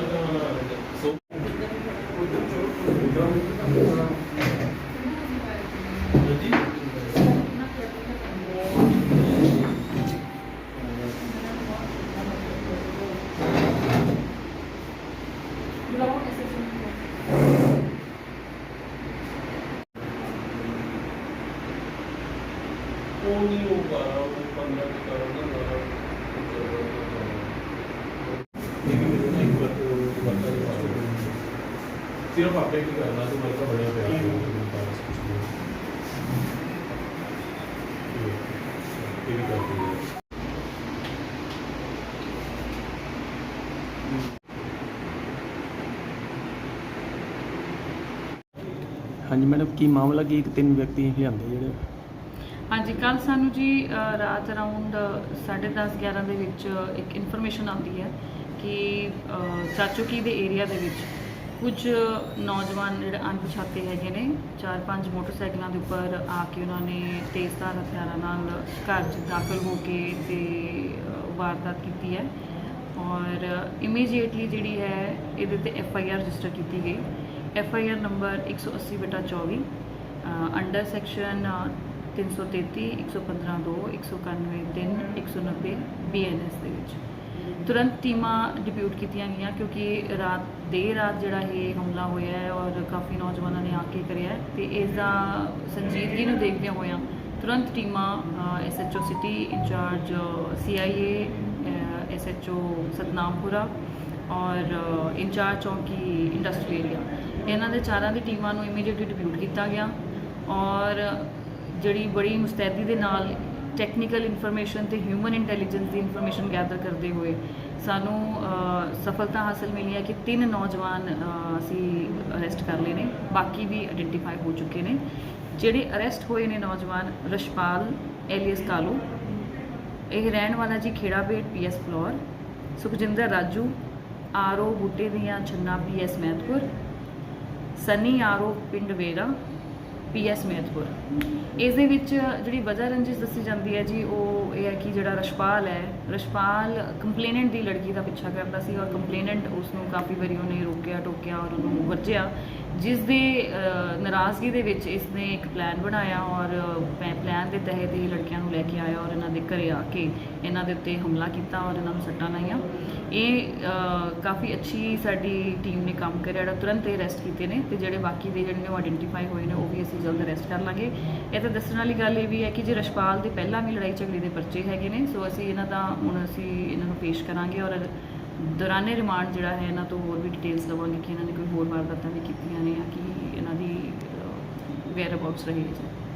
ਸੋ ਜੀ ਉਹ ਨਹੀਂ ਹੋਊਗਾ ਉਹ 15 ਕੇ ਕਰਨਾ ਨਾ ਸਿਰਫ ਆਪੇ ਕੀ ਕਰਨਾ ਤੂੰ ਮੇਰੇ ਕੋਲ ਬੜਿਆ ਪਿਆ ਇਹ ਵੀ ਕਰਦੀ ਹੈ ਹਾਂਜੀ ਮੈਡਮ ਕੀ ਮਾਮਲਾ ਕੀ? ਇੱਕ ਤਿੰਨ ਵਿਅਕਤੀ ਲਿਆਂਦੇ ਜਿਹੜੇ? ਹਾਂਜੀ ਕੱਲ ਸਾਨੂੰ ਜੀ ਅ, ਰਾਤ ਅਰਾਊਂਡ 10:30 11 ਦੇ ਵਿੱਚ ਇੱਕ ਇਨਫੋਰਮੇਸ਼ਨ ਆਉਂਦੀ ਹੈ ਕਿ ਅ, ਚਾਚੋਕੀ ਦੇ ਏਰੀਆ ਦੇ ਵਿੱਚ ਕੁਝ ਨੌਜਵਾਨ ਜਿਹੜੇ ਅਣਪਛਾਤੇ ਹੈਗੇ ਨੇ, ਚਾਰ ਪੰਜ ਮੋਟਰਸਾਈਕਲਾਂ ਦੇ ਉੱਪਰ ਆ ਕੇ ਉਹਨਾਂ ਨੇ ਤੇਜ਼ਧਾਰ ਹਥਿਆਰਾਂ ਨਾਲ ਘਰ 'ਚ ਦਾਖਲ ਹੋ ਕੇ ਤੇ ਵਾਰਦਾਤ ਕੀਤੀ ਹੈ। ਔਰ ਇਮੀਡੀਏਟਲੀ ਜਿਹੜੀ ਹੈ, ਇਹਦੇ ਤੇ ਐਫ ਆਈ ਆਰ ਰਜਿਸਟਰ ਕੀਤੀ ਗਈ। ਐਫ ਆਈ ਆਰ ਨੰਬਰ 180 ਬਟਾ 24 ਅੰਡਰ ਸੈਕਸ਼ਨ 333 115 2 191 3 190 ਬੀਐਨਐਸ ਦੇ ਵਿੱਚ। ਤੁਰੰਤ ਟੀਮਾਂ ਡਿਪਿਊਟ ਕੀਤੀਆਂ ਗਈਆਂ ਕਿਉਂਕਿ ਰਾਤ ਦੇਰ ਰਾਤ ਜਿਹੜਾ ਇਹ ਹਮਲਾ ਹੋਇਆ ਹੈ ਔਰ ਕਾਫੀ ਨੌਜਵਾਨਾਂ ਨੇ ਆ ਕੇ ਕਰਿਆ ਹੈ ਤੇ ਇਸ ਦਾ ਸੰਜੀਦਗੀ ਨੂੰ ਦੇਖਦਿਆਂ ਹੋਇਆਂ ਤੁਰੰਤ ਟੀਮਾਂ SHO city incharge CIA SHO Satnampura ਔਰ ਇੰਚਾਰਜ ਚੌਂਕੀ ਇੰਡਸਟਰੀਅਲ ਏਰੀਆ ਇਹਨਾਂ ਦੇ ਚਾਰਾਂ ਦੀ ਟੀਮਾਂ ਨੂੰ ਇਮੀਡੀਏਟਲੀ ਡਿਪਿਊਟ ਕੀਤਾ ਗਿਆ ਔਰ ਜਿਹੜੀ ਬੜੀ ਮੁਸਤੈਦੀ ਦੇ ਨਾਲ ਟੈਕਨੀਕਲ ਇਨਫੋਰਮੇਸ਼ਨ ਤੇ ਹਿਊਮਨ ਇੰਟੈਲੀਜੈਂਸ ਦੀ ਇਨਫੋਰਮੇਸ਼ਨ ਗੈਦਰ ਕਰਦੇ ਹੋਏ ਸਾਨੂੰ ਸਫਲਤਾ ਹਾਸਲ ਮਿਲੀ ਹੈ ਕਿ ਤਿੰਨ ਨੌਜਵਾਨ ਅਸੀਂ ਅਰੈਸਟ ਕਰ ਲਏ ਨੇ, ਬਾਕੀ ਵੀ ਆਇਡੈਂਟੀਫਾਈ ਹੋ ਚੁੱਕੇ ਨੇ। ਜਿਹੜੇ ਅਰੈਸਟ ਹੋਏ ਨੇ ਨੌਜਵਾਨ, ਰਸ਼ਪਾਲ ਐਲੀਅਸ ਕਾਲੂ, ਇਹ ਰਹਿਣ ਵਾਲਾ ਜੀ Kherabet PS Phillaur, Sukhjinder Raju, RO Bute Dian Channa PS Mehatpur, Sunny RO ਪਿੰਡ ਵੇਰਾ ਪੀਐਸ ਮਹਿਤਪੁਰ ਇਸ ਦੇ ਵਿੱਚ ਜਿਹੜੀ ਵਜ੍ਹਾ ਰੰਜਿਸ਼ ਦੱਸੀ ਜਾਂਦੀ ਹੈ ਜੀ, ਉਹ ਇਹ ਹੈ ਕਿ ਜਿਹੜਾ ਰਸ਼ਪਾਲ ਹੈ, ਰਸ਼ਪਾਲ ਕੰਪਲੇਨੈਂਟ ਦੀ ਲੜਕੀ ਦਾ ਪਿੱਛਾ ਕਰਦਾ ਸੀ ਔਰ ਕੰਪਲੇਨੈਂਟ ਉਸ ਨੂੰ ਕਾਫੀ ਵਾਰੀ ਉਹਨੇ ਰੋਕਿਆ, ਟੋਕਿਆ ਔਰ ਉਹਨੂੰ ਵਰਜਿਆ, ਜਿਸ ਦੇ ਨਾਰਾਜ਼ਗੀ ਦੇ ਵਿੱਚ ਇਸ ਨੇ ਇੱਕ ਪਲਾਨ ਬਣਾਇਆ ਔਰ ਪਲਾਨ ਦੇ ਤਹਿਤ ਇਹ ਲੜਕੀਆਂ ਨੂੰ ਲੈ ਕੇ ਆਇਆ ਔਰ ਇਹਨਾਂ ਦੇ ਘਰੇ ਆ ਕੇ ਇਹਨਾਂ ਦੇ ਉੱਤੇ ਹਮਲਾ ਕੀਤਾ ਔਰ ਇਹਨਾਂ ਨੂੰ ਸੱਟਾਂ ਲਾਈਆਂ। ਇਹ ਕਾਫੀ ਅੱਛੀ ਸਾਡੀ ਟੀਮ ਨੇ ਕੰਮ ਕਰਿਆ ਜਿਹੜਾ ਤੁਰੰਤ ਇਹ ਅਰੈਸਟ ਕੀਤੇ ਨੇ ਤੇ ਜਿਹੜੇ ਬਾਕੀ ਦੇ ਜਿਹੜੇ ਨੇ ਉਹ ਆਇਡੈਂਟੀਫਾਈ ਹੋਏ ਨੇ, ਉਹ ਵੀ ਅਸੀਂ ਜਲਦ ਅਰੈਸਟ ਕਰ ਲਾਂਗੇ। ਇਹ ਤਾਂ ਦੱਸਣ ਵਾਲੀ ਗੱਲ ਇਹ ਵੀ ਹੈ ਕਿ ਜੇ ਰਸ਼ਪਾਲ ਦੇ ਪਹਿਲਾਂ ਵੀ ਲੜਾਈ ਝਗੜੇ ਦੇ ਪਰਚੇ ਹੈਗੇ ਨੇ, ਸੋ ਅਸੀਂ ਇਹਨਾਂ ਦਾ ਹੁਣ ਅਸੀਂ ਇਹਨਾਂ ਨੂੰ ਪੇਸ਼ ਕਰਾਂਗੇ ਔਰ ਦੌਰਾਨੇ ਰਿਮਾਂਡ ਜਿਹੜਾ ਹੈ ਇਹਨਾਂ ਤੋਂ ਹੋਰ ਵੀ ਡਿਟੇਲਸ ਲਵਾਂਗੇ ਕਿ ਇਹਨਾਂ ਨੇ ਕੋਈ ਹੋਰ ਵਾਰਦਾਤਾਂ ਵੀ ਕੀਤੀਆਂ ਨੇ ਜਾਂ ਕਿ ਇਹਨਾਂ ਦੀ ਵੇਅਰ ਅਬਾਊਟਸ ਰਹੀ ਹੈ ਜੀ